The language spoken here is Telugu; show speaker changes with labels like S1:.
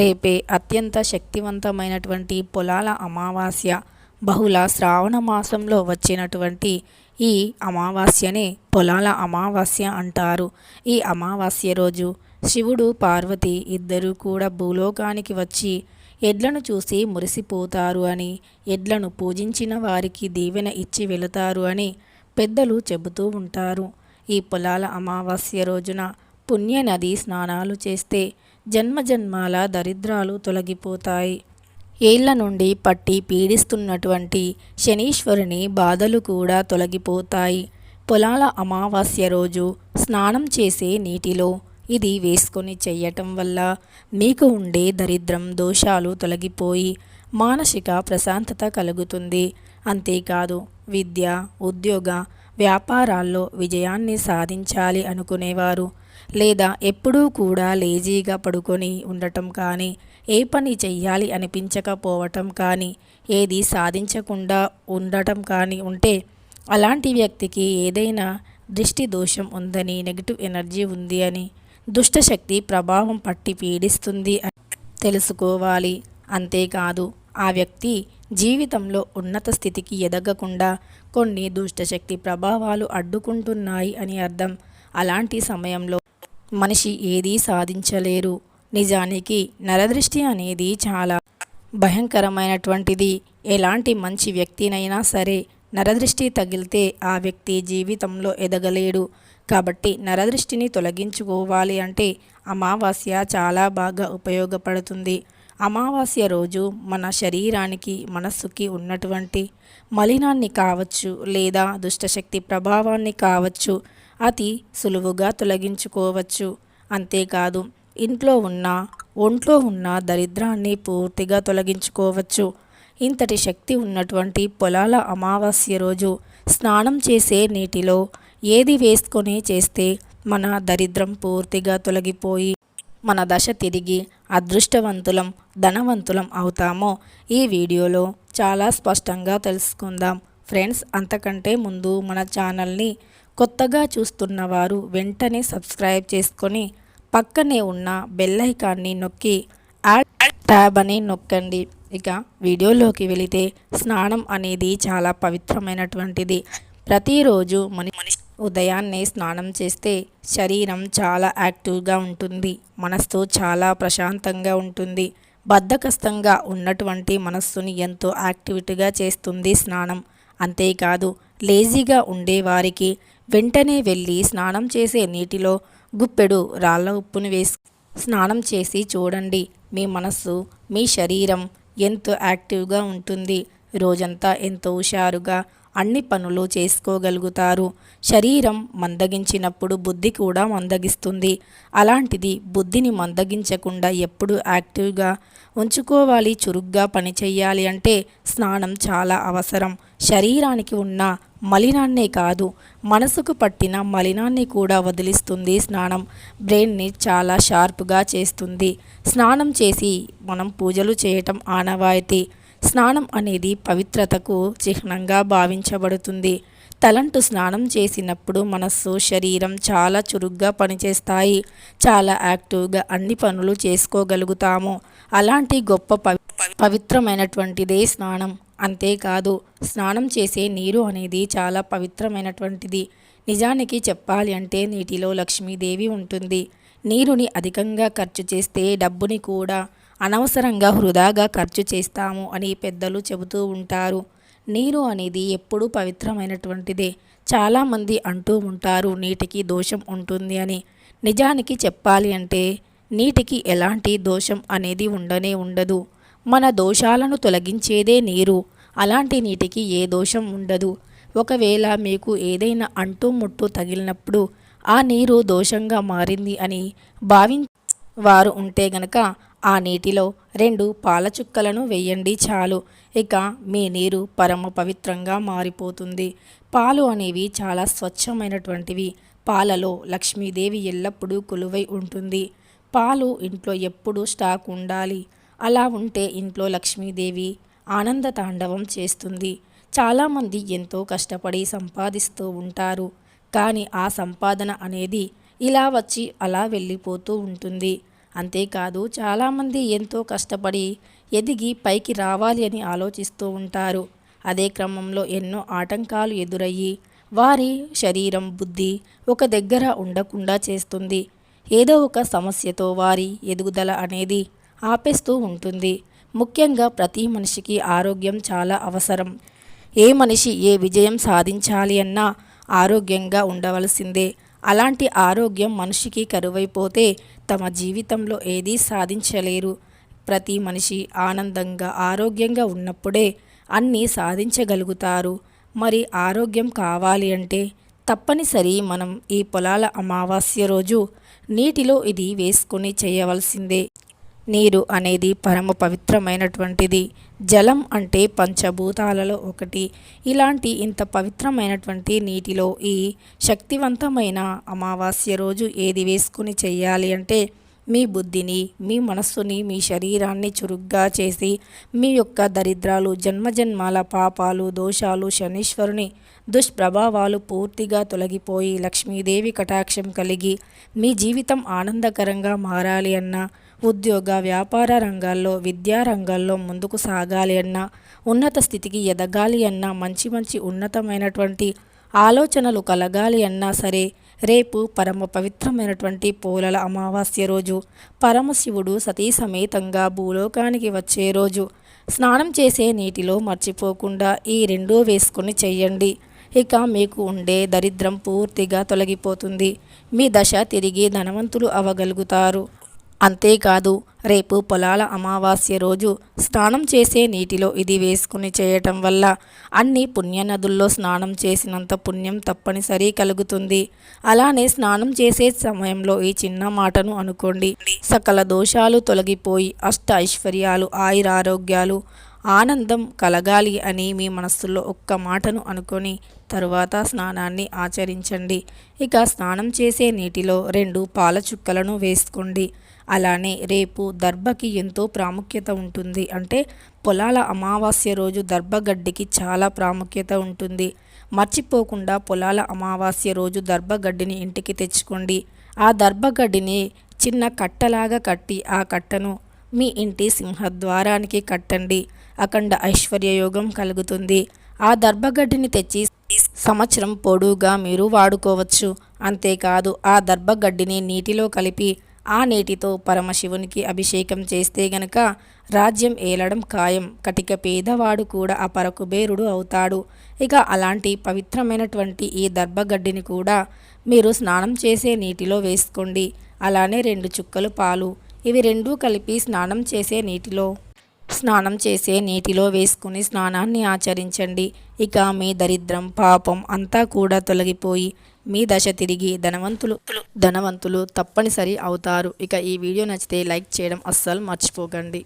S1: రేపే అత్యంత శక్తివంతమైనటువంటి పొలాల అమావాస్య బహుళ శ్రావణ మాసంలో వచ్చినటువంటి ఈ అమావాస్యనే పొలాల అమావాస్య అంటారు. ఈ అమావాస్య రోజు శివుడు పార్వతి ఇద్దరూ కూడా భూలోకానికి వచ్చి ఎడ్లను చూసి మురిసిపోతారు అని ఎడ్లను పూజించిన వారికి దీవెన ఇచ్చి వెళతారు అని పెద్దలు చెబుతూ ఉంటారు. ఈ పొలాల అమావాస్య రోజున పుణ్య నది స్నానాలు చేస్తే జన్మజన్మాల దరిద్రాలు తొలగిపోతాయి. ఏళ్ళ నుండి పట్టి పీడిస్తున్నటువంటి శనీశ్వరుని బాధలు కూడా తొలగిపోతాయి. పొలాల అమావాస్య రోజు స్నానం చేసే నీటిలో ఇది వేసుకొని చెయ్యటం వల్ల మీకు ఉండే దరిద్రం దోషాలు తొలగిపోయి మానసిక ప్రశాంతత కలుగుతుంది. అంతేకాదు విద్య ఉద్యోగ వ్యాపారాల్లో విజయాన్ని సాధించాలి అనుకునేవారు. లేదా ఎప్పుడూ కూడా లేజీగా పడుకొని ఉండటం కానీ ఏ పని చెయ్యాలి అనిపించకపోవటం కానీ ఏది సాధించకుండా ఉండటం కానీ ఉంటే అలాంటి వ్యక్తికి ఏదైనా దృష్టి దోషం ఉందని నెగిటివ్ ఎనర్జీ ఉంది అని దుష్టశక్తి ప్రభావం పట్టి పీడిస్తుంది అని తెలుసుకోవాలి. అంతేకాదు ఆ వ్యక్తి జీవితంలో ఉన్నత స్థితికి ఎదగకుండా కొన్ని దుష్టశక్తి ప్రభావాలు అడ్డుకుంటున్నాయి అని అర్థం. అలాంటి సమయంలో మనిషి ఏదీ సాధించలేరు. నిజానికి నరదృష్టి అనేది చాలా భయంకరమైనటువంటిది. ఎలాంటి మంచి వ్యక్తినైనా సరే నరదృష్టి తగిలితే ఆ వ్యక్తి జీవితంలో ఎదగలేడు. కాబట్టి నరదృష్టిని తొలగించుకోవాలి అంటే అమావాస్య చాలా బాగా ఉపయోగపడుతుంది. అమావాస్య రోజు మన శరీరానికి మనస్సుకి ఉన్నటువంటి మలినాన్ని కావచ్చు లేదా దుష్టశక్తి ప్రభావాన్ని కావచ్చు అతి సులువుగా తొలగించుకోవచ్చు. అంతేకాదు ఇంట్లో ఉన్న ఒంట్లో ఉన్న దరిద్రాన్ని పూర్తిగా తొలగించుకోవచ్చు. ఇంతటి శక్తి ఉన్నటువంటి పొలాల అమావాస్య రోజు స్నానం చేసే నీటిలో ఏది వేసుకొని చేస్తే మన దరిద్రం పూర్తిగా తొలగిపోయి మన దశ తిరిగి అదృష్టవంతులం ధనవంతులం అవుతామో ఈ వీడియోలో చాలా స్పష్టంగా తెలుసుకుందాం. ఫ్రెండ్స్ అంతకంటే ముందు మన ఛానల్ని కొత్తగా చూస్తున్న వారు వెంటనే సబ్స్క్రైబ్ చేసుకొని పక్కనే ఉన్న బెల్ ఐకాన్ని నొక్కి యాడ్ ట్యాబ్ అని నొక్కండి. ఇక వీడియోలోకి వెళితే స్నానం అనేది చాలా పవిత్రమైనటువంటిది. ప్రతిరోజు మని ఉదయాన్నే స్నానం చేస్తే శరీరం చాలా యాక్టివ్గా ఉంటుంది. మనస్సు చాలా ప్రశాంతంగా ఉంటుంది. బద్ధకస్తంగా ఉన్నటువంటి మనస్సుని ఎంతో యాక్టివిటీగా చేస్తుంది స్నానం. అంతేకాదు లేజీగా ఉండేవారికి వెంటనే వెళ్ళి స్నానం చేసే నీటిలో గుప్పెడు రాళ్ళ ఉప్పును వేసి స్నానం చేసి చూడండి. మీ మనస్సు మీ శరీరం ఎంతో యాక్టివ్గా ఉంటుంది. రోజంతా ఎంతో హుషారుగా అన్ని పనులు చేసుకోగలుగుతారు. శరీరం మందగించినప్పుడు బుద్ధి కూడా మందగిస్తుంది. అలాంటిది బుద్ధిని మందగించకుండా ఎప్పుడు యాక్టివ్గా ఉంచుకోవాలి చురుగ్గా పనిచేయాలి అంటే స్నానం చాలా అవసరం. శరీరానికి ఉన్న మలినాన్నే కాదు మనసుకు పట్టిన మలినాన్ని కూడా వదిలిస్తుంది స్నానం. బ్రెయిన్ని చాలా షార్ప్గా చేస్తుంది. స్నానం చేసి మనం పూజలు చేయటం ఆనవాయితీ. స్నానం అనేది పవిత్రతకు చిహ్నంగా భావించబడుతుంది. తలంటు స్నానం చేసినప్పుడు మనస్సు శరీరం చాలా చురుగ్గా పనిచేస్తాయి. చాలా యాక్టివ్గా అన్ని పనులు చేసుకోగలుగుతాము. అలాంటి గొప్ప పవి పవిత్రమైనటువంటిదే స్నానం. అంతేకాదు స్నానం చేసే నీరు అనేది చాలా పవిత్రమైనటువంటిది. నిజానికి చెప్పాలి అంటే నీటిలో లక్ష్మీదేవి ఉంటుంది. నీరుని అధికంగా ఖర్చు చేస్తే డబ్బుని కూడా అనవసరంగా వృధాగా ఖర్చు చేస్తాము అని పెద్దలు చెబుతూ ఉంటారు. నీరు అనేది ఎప్పుడూ పవిత్రమైనటువంటిదే. చాలామంది అంటూ ఉంటారు నీటికి దోషం ఉంటుంది అని. నిజానికి చెప్పాలి అంటే నీటికి ఎలాంటి దోషం అనేది ఉండనే ఉండదు. మన దోషాలను తొలగించేదే నీరు. అలాంటి నీటికి ఏ దోషం ఉండదు. ఒకవేళ మీకు ఏదైనా అంటు ముట్టు తగిలినప్పుడు ఆ నీరు దోషంగా మారింది అని భావి వారు ఉంటే గనక ఆ నీటిలో రెండు పాల చుక్కలను వేయండి చాలు. ఇక మీ నీరు పరమ పవిత్రంగా మారిపోతుంది. పాలు అనేవి చాలా స్వచ్ఛమైనటువంటివి. పాలలో లక్ష్మీదేవి ఎల్లప్పుడూ కొలువై ఉంటుంది. పాలు ఇంట్లో ఎప్పుడూ స్టాక్ ఉండాలి. అలా ఉంటే ఇంట్లో లక్ష్మీదేవి ఆనంద తాండవం చేస్తుంది. చాలామంది ఎంతో కష్టపడి సంపాదిస్తూ ఉంటారు. కానీ ఆ సంపాదన అనేది ఇలా వచ్చి అలా వెళ్ళిపోతూ ఉంటుంది. అంతేకాదు చాలామంది ఎంతో కష్టపడి ఎదిగి పైకి రావాలి అని ఆలోచిస్తూ ఉంటారు. అదే క్రమంలో ఎన్నో ఆటంకాలు ఎదురయ్యి వారి శరీరం బుద్ధి ఒక దగ్గర ఉండకుండా చేస్తుంది. ఏదో ఒక సమస్యతో వారి ఎదుగుదల అనేది ఆపేస్తూ ఉంటుంది. ముఖ్యంగా ప్రతి మనిషికి ఆరోగ్యం చాలా అవసరం. ఏ మనిషి ఏ విజయం సాధించాలి అన్నా ఆరోగ్యంగా ఉండవలసిందే. అలాంటి ఆరోగ్యం మనిషికి కరువైపోతే తమ జీవితంలో ఏదీ సాధించలేరు. ప్రతి మనిషి ఆనందంగా ఆరోగ్యంగా ఉన్నప్పుడే అన్నీ సాధించగలుగుతారు. మరి ఆరోగ్యం కావాలి అంటే తప్పనిసరి మనం ఈ పొలాల అమావాస్య రోజు నీటిలో ఇది వేసుకుని చేయవలసిందే. నీరు అనేది పరమ పవిత్రమైనటువంటిది. జలం అంటే పంచభూతాలలో ఒకటి. ఇలాంటి ఇంత పవిత్రమైనటువంటి నీటిలో ఈ శక్తివంతమైన అమావాస్య రోజు ఏది వేసుకుని చేయాలి అంటే మీ బుద్ధిని మీ మనస్సుని మీ శరీరాన్ని చురుగ్గా చేసి మీ యొక్క దరిద్రాలు జన్మజన్మాల పాపాలు దోషాలు శనీశ్వరుని దుష్ప్రభావాలు పూర్తిగా తొలగిపోయి లక్ష్మీదేవి కటాక్షం కలిగి మీ జీవితం ఆనందకరంగా మారాలి అన్నా ఉద్యోగ వ్యాపార రంగాల్లో విద్యా రంగాల్లో ముందుకు సాగాలి అన్నా ఉన్నత స్థితికి ఎదగాలి అన్నా మంచి మంచి ఉన్నతమైనటువంటి ఆలోచనలు కలగాలి అన్నా సరే రేపు పరమ పవిత్రమైనటువంటి పూలల అమావాస్య రోజు పరమశివుడు సతీ సమేతంగా భూలోకానికి వచ్చే రోజు స్నానం చేసే నీటిలో మర్చిపోకుండా ఈ రెండూ వేసుకొని చెయ్యండి ఇక మీకు ఉండే దరిద్రం పూర్తిగా తొలగిపోతుంది. మీ దశ తిరిగి ధనవంతులు అవ్వగలుగుతారు అంతేకాదు రేపు పొలాల అమావాస్య రోజు స్నానం చేసే నీటిలో ఇది వేసుకుని చేయటం వల్ల అన్ని పుణ్యనదుల్లో స్నానం చేసినంత పుణ్యం తప్పనిసరి కలుగుతుంది. అలానే స్నానం చేసే సమయంలో ఈ చిన్న మాటను అనుకోండి. సకల దోషాలు తొలగిపోయి అష్ట ఐశ్వర్యాలు ఆయురారోగ్యాలు ఆనందం కలగాలి అని మీ మనస్సులో ఒక్క మాటను అనుకొని తరువాత స్నానాన్ని ఆచరించండి. ఇక స్నానం చేసే నీటిలో రెండు పాల చుక్కలను వేసుకోండి. అలానే రేపు దర్భకి ఎంతో ప్రాముఖ్యత ఉంటుంది. అంటే పొలాల అమావాస్య రోజు దర్భగడ్డికి చాలా ప్రాముఖ్యత ఉంటుంది. మర్చిపోకుండా పొలాల అమావాస్య రోజు దర్భగడ్డిని ఇంటికి తెచ్చుకోండి. ఆ దర్భగడ్డిని చిన్న కట్టలాగా కట్టి ఆ కట్టను మీ ఇంటి సింహద్వారానికి కట్టండి. అఖండ ఐశ్వర్యయోగం కలుగుతుంది. ఆ దర్భగడ్డిని తెచ్చి సంవత్సరం పొడుగా మీరు వాడుకోవచ్చు. అంతేకాదు ఆ దర్భగడ్డిని నీటిలో కలిపి ఆ నీటితో పరమశివునికి అభిషేకం చేస్తే గనక రాజ్యం ఏలడం ఖాయం. కటిక పేదవాడు కూడా ఆ పరకుబేరుడు అవుతాడు. ఇక అలాంటి పవిత్రమైనటువంటి ఈ దర్భగడ్డిని కూడా మీరు స్నానం చేసే నీటిలో వేసుకోండి. అలానే రెండు చుక్కలు పాలు. ఇవి రెండూ కలిపి స్నానం చేసే నీటిలో స్నానం చేసే నీటిలో వేసుకుని స్నానాన్ని ఆచరించండి. ఇక మీ దరిద్రం పాపం అంతా కూడా తొలగిపోయి మీ దశ తిరిగి ధనవంతులు ధనవంతులు తప్పనిసరి అవుతారు. ఇక ఈ వీడియో నచ్చితే లైక్ చేయడం అస్సలు మర్చిపోకండి.